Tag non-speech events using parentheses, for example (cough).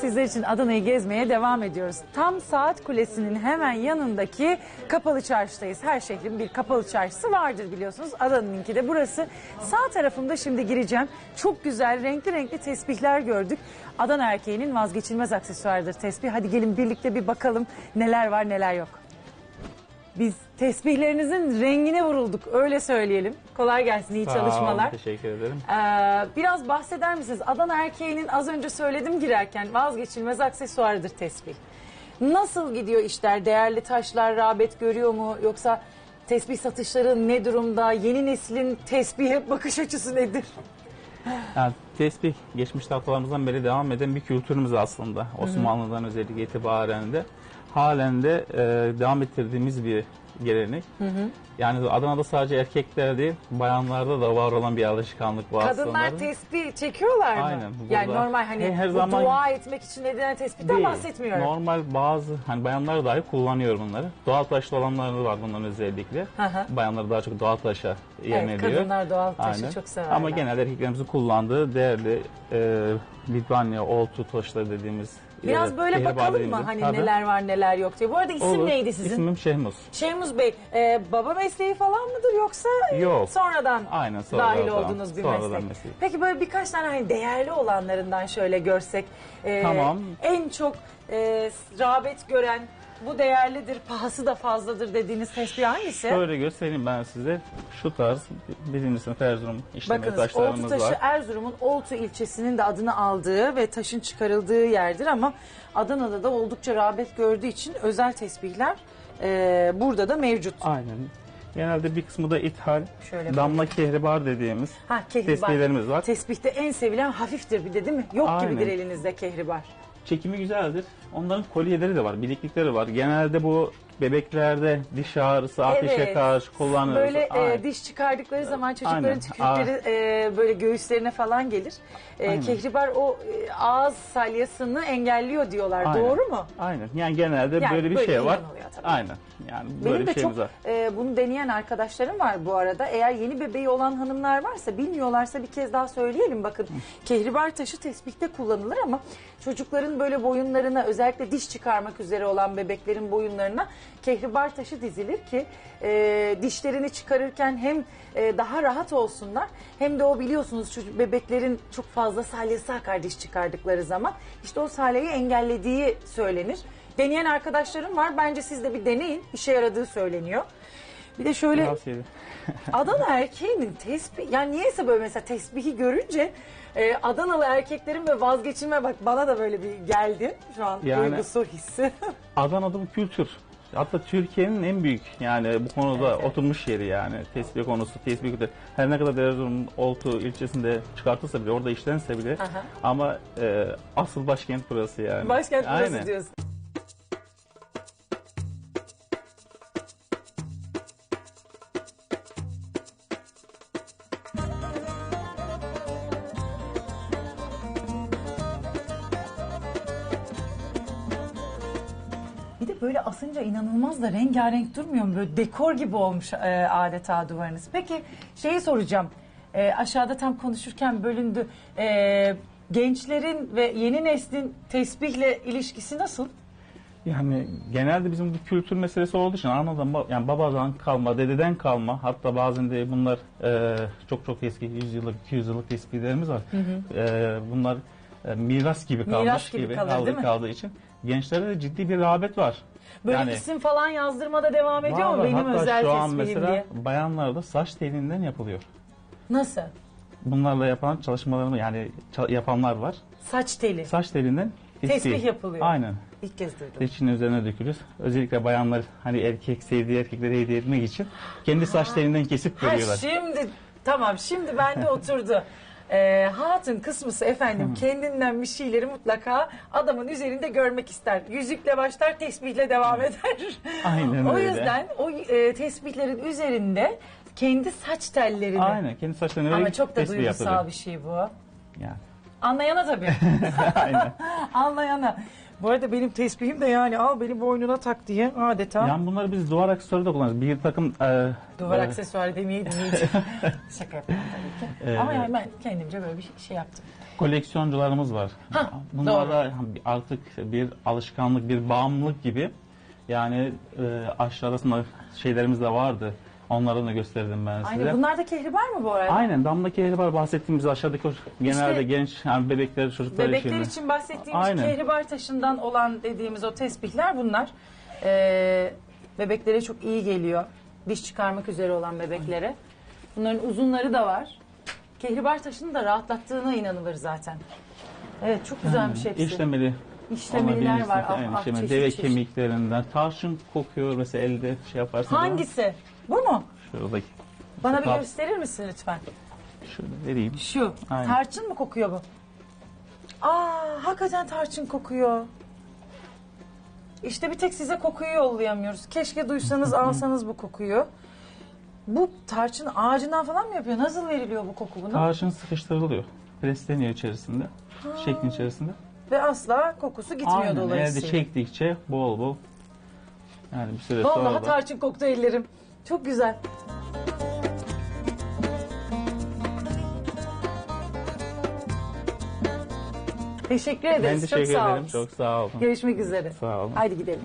Sizler için Adana'yı gezmeye devam ediyoruz. Tam Saat Kulesi'nin hemen yanındaki kapalı çarşıdayız. Her şehrin bir kapalı çarşısı vardır biliyorsunuz. Adana'nınki de burası. Sağ tarafımda şimdi gireceğim. Çok güzel renkli renkli tesbihler gördük. Adana erkeğinin vazgeçilmez aksesuarıdır tesbih. Hadi gelin birlikte bir bakalım neler var neler yok. Biz tesbihlerinizin rengine vurulduk öyle söyleyelim. Kolay gelsin iyi Sağ olun, çalışmalar. teşekkür ederim. Ee, biraz bahseder misiniz? Adana erkeğinin az önce söyledim girerken vazgeçilmez aksesuarıdır tesbih. Nasıl gidiyor işler? Değerli taşlar rağbet görüyor mu? Yoksa tesbih satışları ne durumda? Yeni neslin tesbihe bakış açısı nedir? Yani tesbih geçmişte atalarımızdan beri devam eden bir kültürümüz aslında. Osmanlı'dan özellikle itibaren de halen de e, devam ettirdiğimiz bir gelenek. Yani Adana'da sadece erkekler değil, bayanlarda da var olan bir alışkanlık bu Kadınlar tesbih çekiyorlar mı? Aynen, bu Yani burada- normal hani He, her bu zaman- dua etmek için edilen tesbihten Değil. bahsetmiyorum. Normal bazı hani bayanlar dahi kullanıyor bunları. Doğal taşlı olanları var bunların özellikle. Hı hı. Bayanlar daha çok doğal taşa yöneliyor. kadınlar doğal taşı Aynen. çok severler. Ama genelde erkeklerimizin kullandığı değerli e, Litvanya, oltu taşları dediğimiz Biraz e, böyle bakalım mı hani Tabii. neler var neler yok diye. Bu arada isim Olur. neydi sizin? İsmim Şehmuz. Şehmuz Bey, e, baba mesleği falan mıdır yoksa Yok. sonradan Aynen, sonradan dahil falan. olduğunuz bir Sonradan meslek? meslek. Peki böyle birkaç tane hani değerli olanlarından şöyle görsek. e, Tamam. En çok e, rağbet gören, bu değerlidir, pahası da fazladır dediğiniz tespih hangisi? Şöyle göstereyim ben size. Şu tarz birinci sınıf Erzurum işleme Bakınız Oltu taşlarımız taşı var. Erzurum'un Oltu ilçesinin de adını aldığı ve taşın çıkarıldığı yerdir ama Adana'da da oldukça rağbet gördüğü için özel tesbihler e, burada da mevcut. Aynen. Genelde bir kısmı da ithal. Şöyle Damla kehribar dediğimiz Ha kehribar. tespihlerimiz var. Tesbihte en sevilen hafiftir bir de değil mi? Yok Aynen. gibidir elinizde kehribar. Çekimi güzeldir. Onların kolyeleri de var, bileklikleri var. Genelde bu bebeklerde diş ağrısı, ateşe Evet. karşı kullanılır. Böyle e, Aynen. diş çıkardıkları zaman çocukların Aynen. tükürükleri e, böyle göğüslerine falan gelir. E, Aynen. kehribar o e, ağız salyasını engelliyor diyorlar. Aynen. Doğru mu? Aynen. Yani genelde Yani böyle bir böyle şey var. tabii. Aynen. Yani Benim böyle de bir şeyimiz çok var. e, bunu deneyen arkadaşlarım var bu arada. Eğer yeni bebeği olan hanımlar varsa bilmiyorlarsa bir kez daha söyleyelim. Bakın kehribar taşı tesbihte kullanılır ama çocukların böyle boyunlarına özellikle diş çıkarmak üzere olan bebeklerin boyunlarına kehribar taşı dizilir ki e, dişlerini çıkarırken hem e, daha rahat olsunlar hem de o biliyorsunuz çocuk bebeklerin çok fazla salyası akar diş çıkardıkları zaman. İşte o salyayı engellediği söylenir. Deneyen arkadaşlarım var. Bence siz de bir deneyin. İşe yaradığı söyleniyor. Bir de şöyle Tavsiye. (laughs) Adana erkeğinin tesbih yani niyeyse böyle mesela tesbihi görünce e, Adanalı erkeklerin ve vazgeçilme bak bana da böyle bir geldi şu an Yani- duygusal hissi. (laughs) Adana'da bu kültür. Hatta Türkiye'nin en büyük yani bu konuda Evet, oturmuş yeri yani tesbih konusu, tesbih kültürü. Her ne kadar Erzurum Oltu ilçesinde çıkartılsa bile, orada işlense bile Aha. ama e, asıl başkent burası yani. Başkent burası Aynen. diyorsun. Bir de böyle asınca inanılmaz da rengarenk durmuyor mu? Böyle dekor gibi olmuş e, adeta duvarınız. Peki şeyi soracağım. E, aşağıda tam konuşurken bölündü. E, gençlerin ve yeni neslin tesbihle ilişkisi nasıl? Yani genelde bizim bu kültür meselesi olduğu için anadan yani babadan kalma, dededen kalma hatta bazen de bunlar e, çok çok eski 100 yıllık, 200 yıllık tespitlerimiz var. E, bunlar e, miras gibi kalmış Miras gibi kalır, kaldı, değil mi? kaldığı için gençlere de ciddi bir rağbet var. Böyle Yani- isim falan yazdırmada devam ediyor Var mu var. benim Hatta özel şu an mesela diye? bayanlarda saç telinden yapılıyor. Nasıl? Bunlarla yapan çalışmalarını yani ça- yapanlar var. Saç teli. Saç telinden Tesbih yapılıyor. Aynen. İlk kez duydum. Reçinin üzerine dökülür. Özellikle bayanlar hani erkek sevdiği erkeklere hediye etmek için kendi saç telinden kesip Ha veriyorlar. şimdi tamam şimdi bende oturdu. (laughs) Ee, hatun kısmısı efendim kendinden bir şeyleri mutlaka adamın üzerinde görmek ister. Yüzükle başlar tesbihle devam eder. Aynen (laughs) o öyle. yüzden o e, tesbihlerin üzerinde kendi saç tellerini Aynen kendi saçlarını ama verip çok da tesbih duygusal yaptırıyor. bir şey bu. Yani. Anlayana tabii. (laughs) Aynen. (laughs) Anlayana. Bu arada benim tesbihim de yani al beni boynuna tak diye adeta. Yani bunları biz duvar aksesuarı da kullanırız. Bir takım e, Duvar e, aksesuarı demeyi dinleyeceğim. (laughs) Şaka yapıyorum tabii ki. Ee, Ama yani ben kendimce böyle bir şey- şey yaptım. koleksiyoncularımız var. Hah, Bunlar da artık bir alışkanlık, bir bağımlılık gibi. Yani e, arasında şeylerimiz de vardı. Onları da gösterdim ben size. Aynen. Bunlar da kehribar mı bu arada? Aynen damdaki ehli var bahsettiğimiz aşağıdaki o genelde genç yani bebekler çocuklar Bebekler için. için bahsettiğimiz Aynen. kehribar taşından olan dediğimiz o tesbihler bunlar. Ee, bebeklere çok iyi geliyor. Diş çıkarmak üzere olan bebeklere. Bunların uzunları da var. Kehribar taşının da rahatlattığına inanılır zaten. Evet çok güzelmiş hepsi. İşlemeli. Olabilir. var. Ah, ah, çeşit Deve çeşit. kemiklerinden. Tarçın kokuyor mesela elde şey yaparsınız. Hangisi? Bu mu? Şuradaki. Bana bir gösterir misin lütfen? Şöyle vereyim. Şu. Aynen. Tarçın mı kokuyor bu? Aa, hakikaten tarçın kokuyor. İşte bir tek size kokuyu yollayamıyoruz. Keşke duysanız (laughs) alsanız bu kokuyu. Bu tarçın ağacından falan mı yapıyor? Nasıl veriliyor bu koku buna? Tarçın sıkıştırılıyor. Presleniyor içerisinde. Şeklin içerisinde. Ve asla kokusu gitmiyor Aynen. Elde dolayısıyla. çektikçe bol bol. Yani bir süre Vallahi sonra da tarçın koktu ellerim. Çok güzel. Teşekkür ederiz. ben teşekkür çok sağ ederim. olun. Çok sağ olun. Görüşmek üzere. Sağ olun. Haydi gidelim.